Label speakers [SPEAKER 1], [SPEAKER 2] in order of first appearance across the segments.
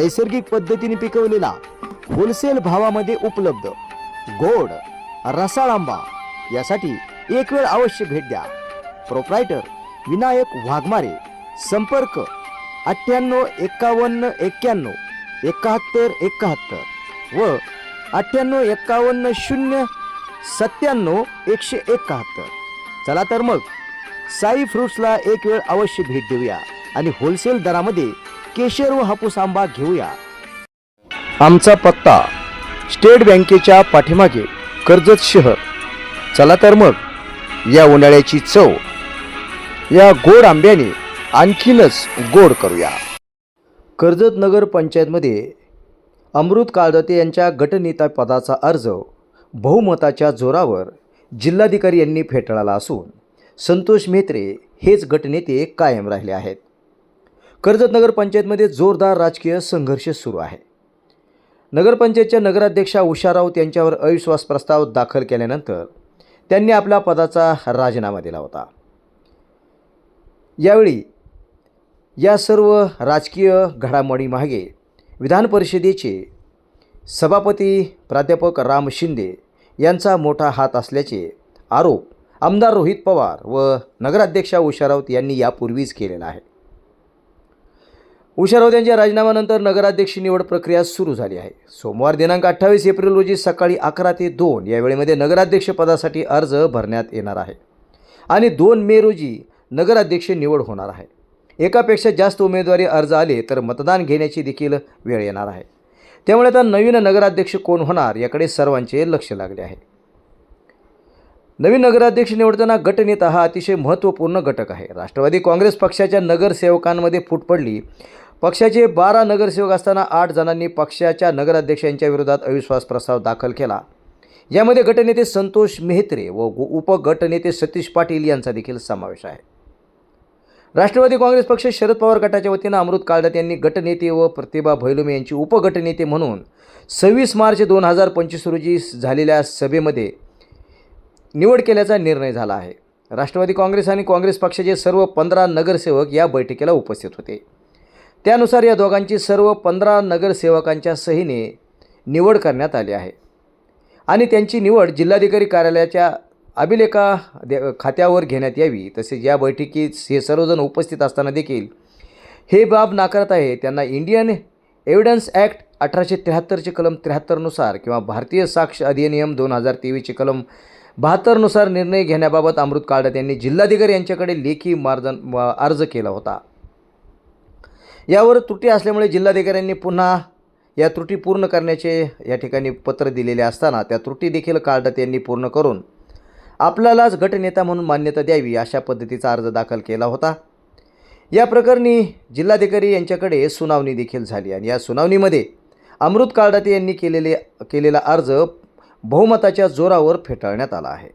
[SPEAKER 1] नैसर्गिक पद्धतीने पिकवलेला होलसेल भावामध्ये उपलब्ध. गोड रसाळ आंबा यासाठी एक वेळ अवश्य भेट द्या. प्रोप्रायटर विनायक वाघमारे संपर्क अठ्ठ्याण्णव एकावन्न एक्क्याण्णव एकाहत्तर एकाहत्तर व अठ्ठ्याण्णव एकावन्न शून्य सत्त्याण्णव एकशे एकाहत्तर. चला तर मग साई फ्रुट्सला एक वेळ अवश्य भेट देऊया आणि होलसेल दरामध्ये केशर व हापूस आंबा घेऊया. आमचा पत्ता स्टेट बँकेच्या पाठीमागे कर्जत शहर. चला तर मग या उन्हाळ्याची चव या गोड आंब्याने आणखीनच गोड करूया. कर्जत नगर पंचायतमध्ये अमृत काळदते यांच्या गटनेता पदाचा अर्ज बहुमताच्या जोरावर जिल्हाधिकारी यांनी फेटाळला असून संतोष मेत्रे हेच गटनेते कायम राहिले आहेत. कर्जत नगर पंचायतमध्ये जोरदार राजकीय संघर्ष सुरू आहे. नगरपंचायतच्या नगराध्यक्षा उषा राऊत यांच्यावर अविश्वास प्रस्ताव दाखल केल्यानंतर त्यांनी आपल्या पदाचा राजीनामा दिला होता. यावेळी या सर्व राजकीय घडामोडीमागे विधान परिषदेचे सभापती प्राध्यापक राम शिंदे यांचा मोठा हात असल्याचे आरोप आमदार रोहित पवार व नगराध्यक्षा उषा राऊत यांनी यापूर्वीच केलेला आहे. उषा राऊत यांच्या राजीनाम्यानंतर नगराध्यक्ष निवड प्रक्रिया सुरू झाली आहे. सोमवार दिनांक अठ्ठावीस एप्रिल रोजी सकाळी अकरा ते दोन या वेळेमध्ये नगराध्यक्ष पदासाठी अर्ज भरण्यात येणार आहे. आणि दोन मे रोजी नगराध्यक्ष निवड होणार आहे. एकापेक्षा जास्त उमेदवारी अर्ज आले तर मतदान घेण्याची देखील वेळ येणार आहे. त्यामुळे आता नवीन नगराध्यक्ष कोण होणार याकडे सर्वांचे लक्ष लागले आहे. नवीन नगराध्यक्ष निवडताना गटनेता हा अतिशय महत्त्वपूर्ण घटक आहे. राष्ट्रवादी काँग्रेस पक्षाच्या नगरसेवकांमध्ये फूट पडली. पक्षाचे बारा नगरसेवक असताना आठ जणांनी पक्षाच्या नगराध्यक्षांच्या विरोधात अविश्वास प्रस्ताव दाखल केला. यामध्ये गटनेते संतोष मेहत्रे व उपगटनेते सतीश पाटील यांचा देखील समावेश आहे. राष्ट्रवादी काँग्रेस पक्ष शरद पवार गटाच्या वतीनं अमृत काळदात यांनी गटनेते व प्रतिभा भैलुमे यांची उपगटनेते म्हणून सव्वीस मार्च दोन हजार पंचवीस रोजी झालेल्या सभेमध्ये निवड केल्याचा निर्णय झाला आहे. राष्ट्रवादी काँग्रेस आणि काँग्रेस पक्षाचे सर्व पंधरा नगरसेवक या बैठकीला उपस्थित होते. त्यानुसार या दोघांची सर्व पंधरा नगरसेवकांच्या सहीने निवड करण्यात आली आहे. आणि त्यांची निवड जिल्हाधिकारी कार्यालयाच्या अभिलेखा दे खात्यावर घेण्यात यावी तसेच या बैठकीत हे सर्वजण उपस्थित असताना देखील. हे बाब नाकारत आहे त्यांना इंडियन एव्हिडन्स ॲक्ट अठराशे त्र्याहत्तरचे कलम त्र्याहत्तरनुसार किंवा भारतीय साक्ष अधिनियम दोन हजार तेवीसचे कलम बहात्तरनुसार निर्णय घेण्याबाबत अमृत काळदात यांनी जिल्हाधिकारी यांच्याकडे लेखी मार्जन अर्ज केला होता. यावर त्रुटी असल्यामुळे जिल्हाधिकाऱ्यांनी पुन्हा या त्रुटी पूर्ण करण्याचे या ठिकाणी पत्र दिलेले असताना त्या त्रुटी देखील काळदात यांनी पूर्ण करून आपल्यालाच गटनेता म्हणून मान्यता द्यावी अशा पद्धतीचा अर्ज दाखल केला होता. या प्रकरणी जिल्हाधिकारी यांच्याकडे सुनावणी देखील झाली आणि या सुनावणीमध्ये अमृत काळदाते यांनी केलेले केलेला अर्ज बहुमताच्या जोरावर फेटाळण्यात आला आहे.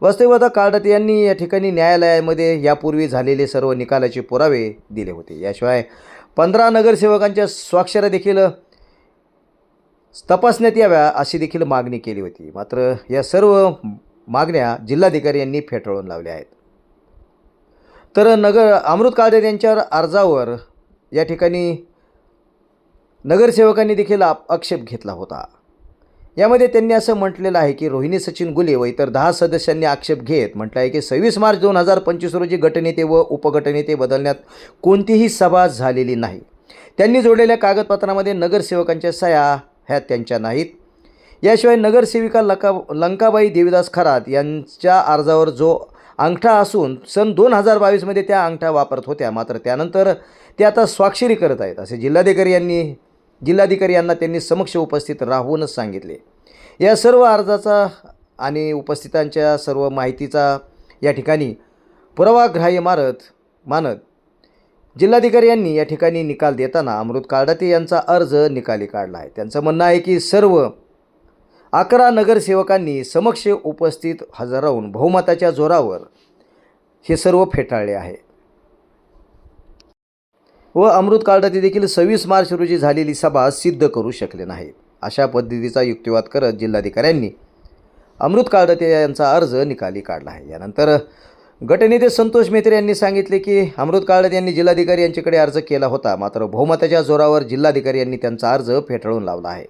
[SPEAKER 1] वास्तविक आता यांनी या ठिकाणी न्यायालयामध्ये यापूर्वी झालेले सर्व निकालाचे पुरावे दिले होते. याशिवाय पंधरा नगरसेवकांच्या स्वाक्षऱ्या देखील तपासण्यात याव्या अशी देखील मागणी केली होती. मात्र या सर्व मागण्या जिल्हाधिकारी यांनी फेटाळून लावल्या आहेत. तर नगर अमृत काळदे यांच्या अर्जावर या ठिकाणी नगरसेवकांनी देखील आप आक्षेप घेतला होता. यामध्ये त्यांनी असं म्हटलेलं आहे की रोहिणी सचिन गुले व इतर दहा सदस्यांनी आक्षेप घेत म्हटलं आहे की सव्वीस मार्च दोन हजार पंचवीस रोजी गटनेते व उपगटनेते बदलण्यात कोणतीही सभा झालेली नाही. त्यांनी जोडलेल्या कागदपत्रामध्ये नगरसेवकांच्या सह्या ह्या त्यांच्या नाहीत. याशिवाय नगरसेविका लका लंकाबाई देवीदास खरात यांच्या अर्जावर जो अंगठा असून सन दोन हजार बावीसमध्ये त्या अंगठा वापरत होत्या. मात्र त्यानंतर ते आता स्वाक्षरी करत आहेत असे जिल्हाधिकारी यांनी जिल्हाधिकारी यांना त्यांनी समक्ष उपस्थित राहूनच सांगितले. या सर्व अर्जाचा आणि उपस्थितांच्या सर्व माहितीचा या ठिकाणी पुरावाग्राह्य मारत मानत जिल्हाधिकारी यांनी या ठिकाणी निकाल देताना अमृत काळदाते यांचा अर्ज निकाली काढला आहे. त्यांचं म्हणणं आहे की सर्व अकरा नगरसेवकांनी समक्ष उपस्थित हजर राहून बहुमताच्या जोरावर हे सर्व फेटाळले आहे. व अमृत काळदाते देखील सव्वीस मार्च रोजी झालेली सभा सिद्ध करू शकले नाहीत. अशा पद्धतीचा युक्तिवाद करत जिल्हाधिकाऱ्यांनी अमृत काळदाते यांचा अर्ज निकाली काढला आहे. यानंतर गटनेते संतोष मेत्रे यांनी सांगितले की अमृत काळद यांनी जिल्हाधिकारी यांच्याकडे अर्ज केला होता मात्र बहुमताच्या जोरावर जिल्हाधिकारी यांनी त्यांचा अर्ज फेटाळून लावला आहे.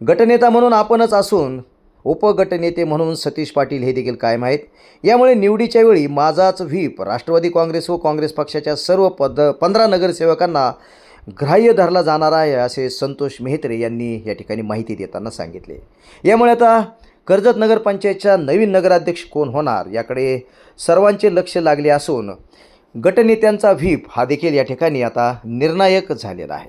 [SPEAKER 1] गटनेता म्हणून आपणच असून उपगटनेते म्हणून सतीश पाटील हे देखील कायम आहेत. यामुळे निवडीच्या वेळी माझाच व्हीप राष्ट्रवादी काँग्रेस व काँग्रेस पक्षाच्या सर्व पद पंधरा नगरसेवकांना ग्राह्य धरला जाणार आहे असे संतोष मेहत्रे यांनी या ठिकाणी माहिती देताना सांगितले. यामुळे आता कर्जत नगरपंचायतच्या नवीन नगराध्यक्ष कोण होणार याकडे सर्वांचे लक्ष लागले असून गटनेत्यांचा व्हीप हा देखील या ठिकाणी आता निर्णायक झालेला आहे.